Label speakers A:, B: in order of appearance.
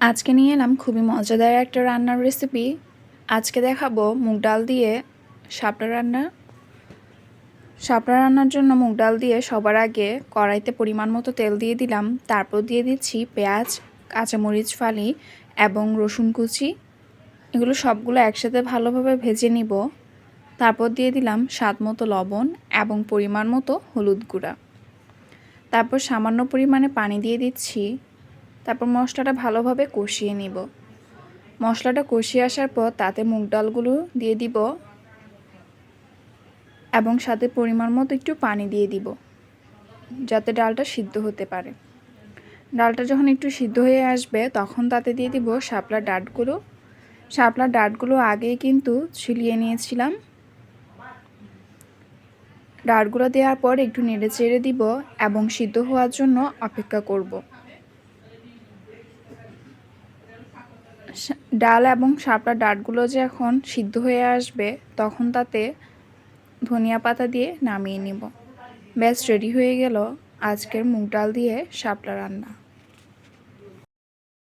A: আজকে নিয়ে এলাম খুবই মজাদার একটা রান্নার রেসিপি আজকে দেখাবো মুগ ডাল দিয়ে শাপলা রান্না। শাপলা রান্নার জন্য মুগ ডাল দিয়ে সবার আগে কড়াইতে পরিমাণ মতো তেল দিয়ে দিলাম। তারপর দিয়ে দিচ্ছি পেঁয়াজ, কাঁচামরিচ, ফালি এবং রসুন কুচি। এগুলো সবগুলো একসাথে ভালোভাবে ভেজে নিব। তারপর দিয়ে দিলাম স্বাদ মতো লবণ এবং পরিমাণ মতো হলুদ গুঁড়া। তারপর সামান্য পরিমাণে পানি দিয়ে দিচ্ছি। তারপর মশলাটা ভালোভাবে কষিয়ে নিব। মশলাটা কষিয়ে আসার পর তাতে মুগ ডালগুলো দিয়ে দিব এবং সাথে পরিমাণ মতো একটু পানি দিয়ে দিব যাতে ডালটা সিদ্ধ হতে পারে। ডালটা যখন একটু সিদ্ধ হয়ে আসবে তখন তাতে দিয়ে দিব শাপলার ডাঁটগুলো। শাপলার ডাটগুলো আগেই কিন্তু ছিলিয়ে নিয়েছিলাম। ডাঁটগুলো দেওয়ার পর একটু নেড়ে চেড়ে দিব এবং সিদ্ধ হওয়ার জন্য অপেক্ষা করব। ডাল এবং শাপলার ডাঁটগুলো যে এখন সিদ্ধ হয়ে আসবে, তখন তাতে ধনিয়া পাতা দিয়ে নামিয়ে নিব। ব্যাস, রেডি হয়ে গেল আজকের মুগ ডাল দিয়ে শাপলা রান্না।